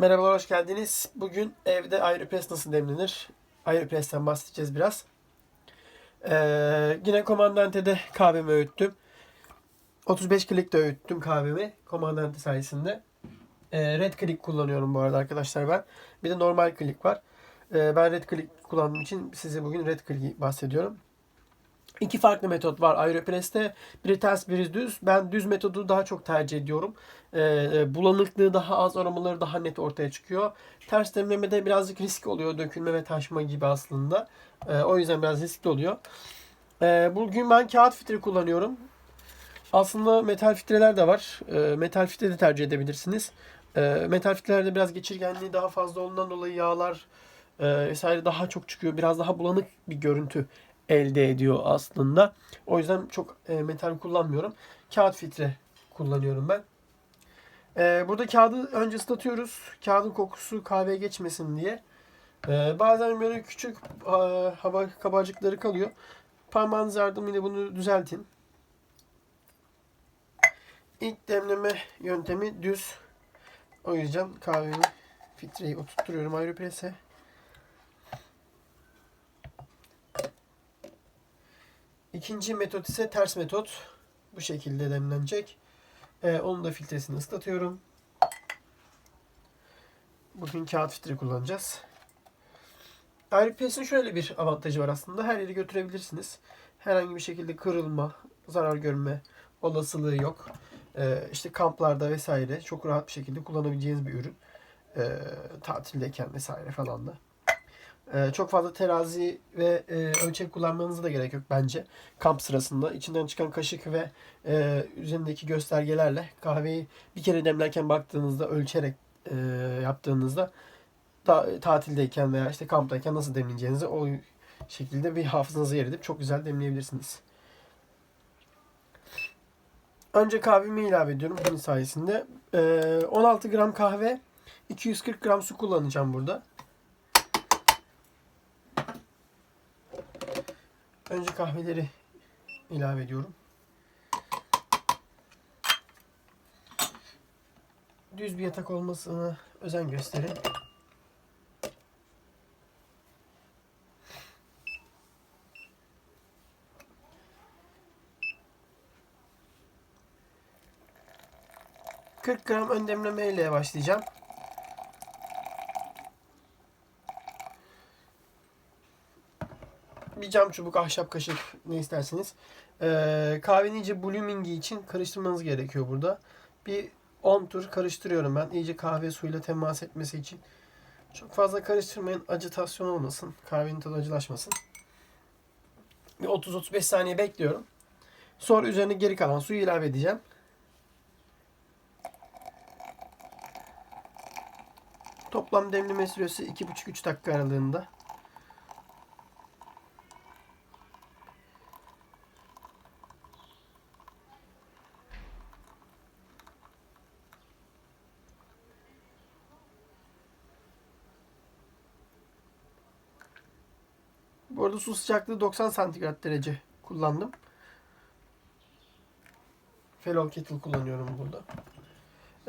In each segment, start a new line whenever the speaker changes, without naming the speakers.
Merhabalar, hoş geldiniz. Bugün evde Aeropress nasıl demlenir? Aeropress'ten bahsedeceğiz biraz. Ee, yine Comandante'de kahvemi öğüttüm. 35 klikte öğüttüm kahvemi Comandante sayesinde. Ee, red click kullanıyorum bu arada arkadaşlar ben. Bir de normal click var. Ee, ben red click kullandığım için size bugün red click bahsediyorum. İki farklı metot var Aeropress'te. Biri ters, biri düz. Ben düz metodu daha çok tercih ediyorum. Ee, bulanıklığı daha az, aromaları daha net ortaya çıkıyor. Ters demlemede birazcık risk oluyor. Dökülme ve taşma gibi aslında. Ee, o yüzden biraz riskli oluyor. Ee, bugün ben kağıt filtre kullanıyorum. Aslında metal filtreler de var. Ee, metal filtre de tercih edebilirsiniz. Ee, metal filtrelerde biraz geçirgenliği daha fazla olduğundan dolayı yağlar e, vesaire daha çok çıkıyor. Biraz daha bulanık bir görüntü elde ediyor aslında. O yüzden çok e, metal kullanmıyorum. Kağıt filtre kullanıyorum ben. E, burada kağıdı önce ıslatıyoruz. Kağıdın kokusu kahveye geçmesin diye. E, bazen böyle küçük hava kabarcıkları kalıyor. Parmağınız yardımıyla bunu düzeltin. İlk demleme yöntemi düz. O yüzden kahvemi filtreyi oturtturuyorum Aeropress'e. İkinci metot ise ters metot. Bu şekilde demlenecek. Ee, onun da filtresini ıslatıyorum. Bugün kağıt filtre kullanacağız. Aeropress'in şöyle bir avantajı var aslında. Her yere götürebilirsiniz. Herhangi bir şekilde kırılma, zarar görme olasılığı yok. Ee, işte kamplarda vesaire çok rahat bir şekilde kullanabileceğiniz bir ürün. Ee, tatildeyken vesaire falan da. Ee, çok fazla terazi ve e, ölçek kullanmanıza da gerek yok bence. Kamp sırasında içinden çıkan kaşık ve e, üzerindeki göstergelerle kahveyi bir kere demlerken baktığınızda ölçerek e, yaptığınızda ta, tatildeyken veya işte kamptayken nasıl demleyeceğinizi o şekilde bir hafızanıza yer edip çok güzel demleyebilirsiniz. Önce kahvemi ilave ediyorum bunun sayesinde. Ee, 16 gram kahve, 240 gram su kullanacağım burada. Önce kahveleri ilave ediyorum. Düz bir yatak olmasına özen gösterin. ...40 gram ön demleme ile başlayacağım. Cam çubuk, ahşap kaşık ne isterseniz. Ee, kahvenin iyice bloomingi için karıştırmanız gerekiyor burada. Bir 10 tur karıştırıyorum ben. İyice kahve suyuyla temas etmesi için. Çok fazla karıştırmayın. Acitasyon olmasın. Kahvenin tadı acılaşmasın. Bir 30-35 saniye bekliyorum. Sonra üzerine geri kalan suyu ilave edeceğim. Toplam demleme süresi 2,5-3 dakika aralığında. Bu arada su sıcaklığı 90 santigrat derece kullandım. Fellow Kettle kullanıyorum burada.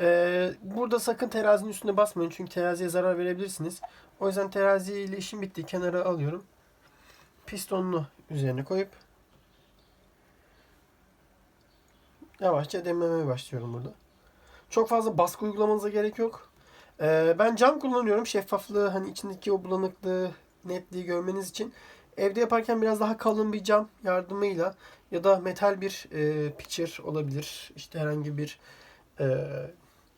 Ee, burada sakın terazinin üstüne basmayın çünkü teraziye zarar verebilirsiniz. O yüzden terazi ile işim bitti. Kenara alıyorum. Pistonunu üzerine koyup yavaşça demlemeye başlıyorum burada. Çok fazla baskı uygulamanıza gerek yok. Ee, ben cam kullanıyorum. Şeffaflığı hani içindeki o bulanıklığı netliği görmeniz için evde yaparken biraz daha kalın bir cam yardımıyla ya da metal bir e, pitcher olabilir. İşte herhangi bir e,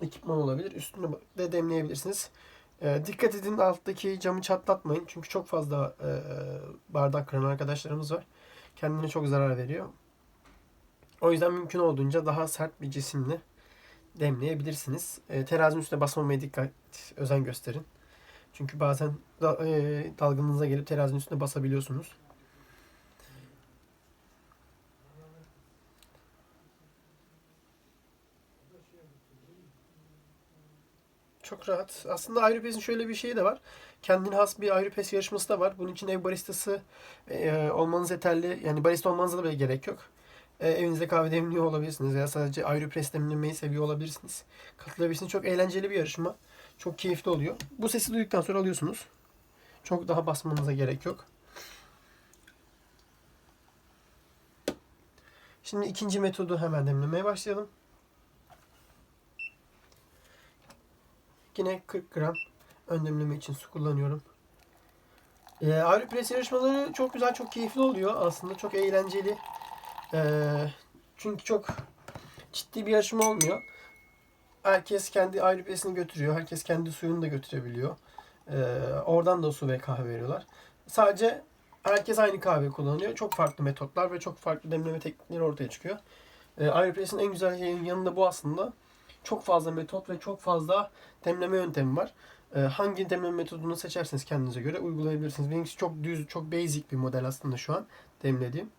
ekipman olabilir. Üstüne de demleyebilirsiniz. E, dikkat edin alttaki camı çatlatmayın. Çünkü çok fazla e, bardak kıran arkadaşlarımız var. Kendine çok zarar veriyor. O yüzden mümkün olduğunca daha sert bir cisimle demleyebilirsiniz. E, terazinin üstüne basmamaya dikkat, özen gösterin. Çünkü bazen da, e, dalgınlığınıza gelip terazinin üstüne basabiliyorsunuz. Çok rahat. Aslında Aeropress'in şöyle bir şeyi de var. Kendine has bir Aeropress yarışması da var. Bunun için ev baristası e, olmanız yeterli. Yani barista olmanıza da bile gerek yok. e, evinizde kahve demliyor olabilirsiniz veya sadece Aeropress demlemeyi seviyor olabilirsiniz. Katılabilirsiniz. Çok eğlenceli bir yarışma. Çok keyifli oluyor. Bu sesi duyduktan sonra alıyorsunuz. Çok daha basmanıza gerek yok. Şimdi ikinci metodu hemen demlemeye başlayalım. Yine 40 gram ön demleme için su kullanıyorum. Ee, Aeropress yarışmaları çok güzel, çok keyifli oluyor aslında. Çok eğlenceli. Ee, çünkü çok ciddi bir yarışma olmuyor. Herkes kendi Aeropress'ini götürüyor. Herkes kendi suyunu da götürebiliyor. Ee, oradan da su ve kahve veriyorlar. Sadece herkes aynı kahve kullanıyor. Çok farklı metotlar ve çok farklı demleme teknikleri ortaya çıkıyor. Ee, Aeropress'in en güzel şeyin yanında bu aslında. Çok fazla metot ve çok fazla demleme yöntemi var. Ee, hangi demleme metodunu seçerseniz kendinize göre uygulayabilirsiniz. Benimkisi çok düz, çok basic bir model aslında şu an demlediğim.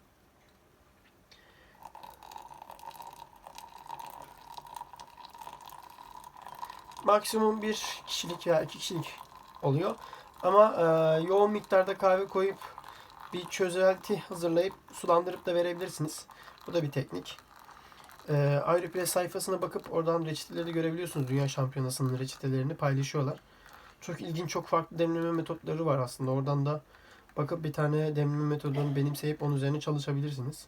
Maksimum bir kişilik veya iki kişilik oluyor. Ama e, yoğun miktarda kahve koyup bir çözelti hazırlayıp sulandırıp da verebilirsiniz. Bu da bir teknik. E, Aeropress sayfasına bakıp oradan reçeteleri görebiliyorsunuz. Dünya Şampiyonası'nın reçetelerini paylaşıyorlar. Çok ilginç, çok farklı demleme metotları var aslında. Oradan da bakıp bir tane demleme metodunu benimseyip onun üzerine çalışabilirsiniz.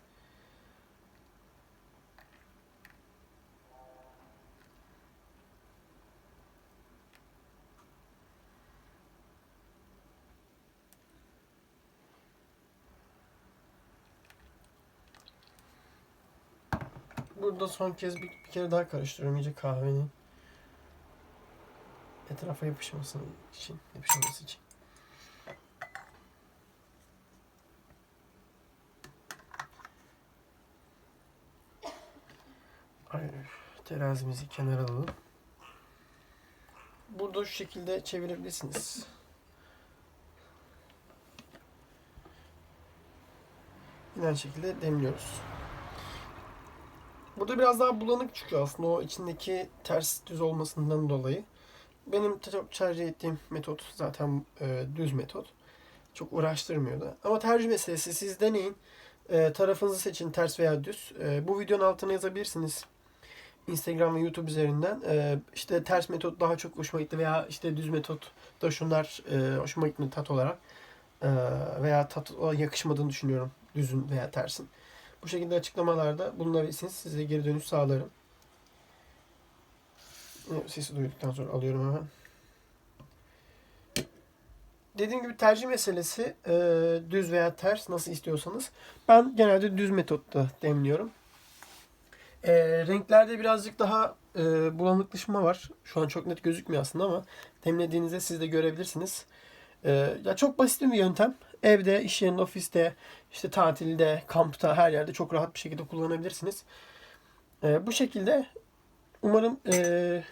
Burada son kez bir, bir kere daha karıştırıyorum iyice kahvenin etrafa yapışması için, yapışması için. Terazimizi kenara alalım. Burada şu şekilde çevirebilirsiniz. Yine şekilde demliyoruz. Burada biraz daha bulanık çıkıyor aslında o içindeki ters düz olmasından dolayı. Benim çok tercih ettiğim metot zaten e, düz metot. Çok uğraştırmıyor da. Ama tercih meselesi siz deneyin. E, tarafınızı seçin ters veya düz. E, bu videonun altına yazabilirsiniz. Instagram ve YouTube üzerinden. E, işte ters metot daha çok hoşuma gitti veya işte düz metot da şunlar e, hoşuma gitti tat olarak. E, veya tat yakışmadığını düşünüyorum düzün veya tersin. Bu şekilde açıklamalarda bulunabilirsiniz. Size geri dönüş sağlarım. Sesi duyduktan sonra alıyorum hemen. Dediğim gibi tercih meselesi e, düz veya ters nasıl istiyorsanız. Ben genelde düz metotta demliyorum. E, renklerde birazcık daha e, bulanıklaşma var. Şu an çok net gözükmüyor aslında ama demlediğinizde siz de görebilirsiniz. E, ya çok basit bir yöntem. Evde, iş yerinde, ofiste, işte tatilde, kampta, her yerde çok rahat bir şekilde kullanabilirsiniz. E, bu şekilde umarım e,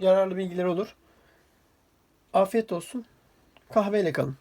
yararlı bilgiler olur. Afiyet olsun. Kahveyle kalın.